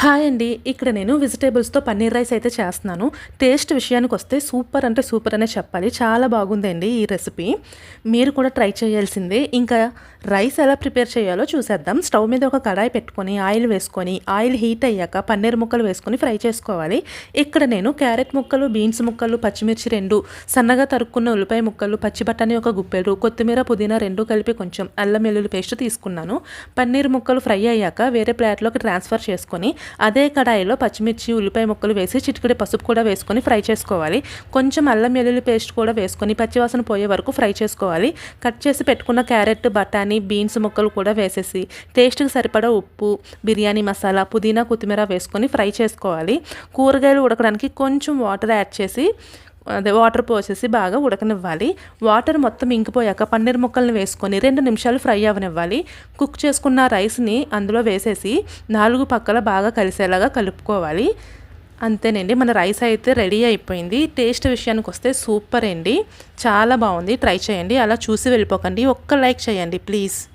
Hi అండి. ఇక్కడ నేను వెజిటేబుల్స్తో పన్నీర్ రైస్ అయితే చేస్తున్నాను. టేస్ట్ విషయానికి వస్తే సూపర్ అంటే సూపర్ అనే చెప్పాలి. చాలా బాగుందండి ఈ రెసిపీ. మీరు కూడా ట్రై చేయాల్సిందే. ఇంకా రైస్ ఎలా ప్రిపేర్ చేయాలో చూసేద్దాం. స్టవ్ మీద ఒక కడాయి పెట్టుకొని ఆయిల్ వేసుకొని ఆయిల్ హీట్ అయ్యాక పన్నీర్ ముక్కలు వేసుకొని ఫ్రై చేసుకోవాలి. ఇక్కడ నేను క్యారెట్ ముక్కలు బీన్స్ ముక్కలు పచ్చిమిర్చి రెండు సన్నగా తరుక్కున్న ఉల్లిపాయ ముక్కలు పచ్చి బఠానీ ఒక గుప్పెడు కొత్తిమీర పుదీనా రెండు కలిపి కొంచెం అల్లం వెల్లుల్లి పేస్ట్ తీసుకున్నాను. పన్నీర్ ముక్కలు ఫ్రై అయ్యాక వేరే ప్లేట్లోకి ట్రాన్స్ఫర్ చేసుకొని అదే కడాయిలో పచ్చిమిర్చి ఉల్లిపాయ ముక్కలు వేసి చిటికడి పసుపు కూడా వేసుకొని ఫ్రై చేసుకోవాలి. కొంచెం అల్లం వెల్లుల్లి పేస్ట్ కూడా వేసుకొని పచ్చివాసన పోయే వరకు ఫ్రై చేసుకోవాలి. కట్ చేసి పెట్టుకున్న క్యారెట్ బఠానీ బీన్స్ ముక్కలు కూడా వేసేసి టేస్ట్కి సరిపడా ఉప్పు బిర్యానీ మసాలా పుదీనా కొత్తిమీర వేసుకొని ఫ్రై చేసుకోవాలి. కూరగాయలు ఉడకడానికి కొంచెం వాటర్ యాడ్ చేసి అదే వాటర్ పోసేసి బాగా ఉడకనివ్వాలి. వాటర్ మొత్తం ఇంకిపోయాక పన్నీర్ ముక్కల్ని వేసుకొని రెండు నిమిషాలు ఫ్రై అవ్వనివ్వాలి కుక్ చేసుకున్న రైస్ని అందులో వేసేసి నాలుగు పక్కల బాగా కలిసేలాగా కలుపుకోవాలి. అంతేనండి. మన రైస్ అయితే రెడీ అయిపోయింది. టేస్ట్ విషయానికి వస్తే సూపర్ అండి. చాలా బాగుంది. ట్రై చేయండి. అలా చూసి వెళ్ళిపోకండి. ఒక్క లైక్ చేయండి ప్లీజ్.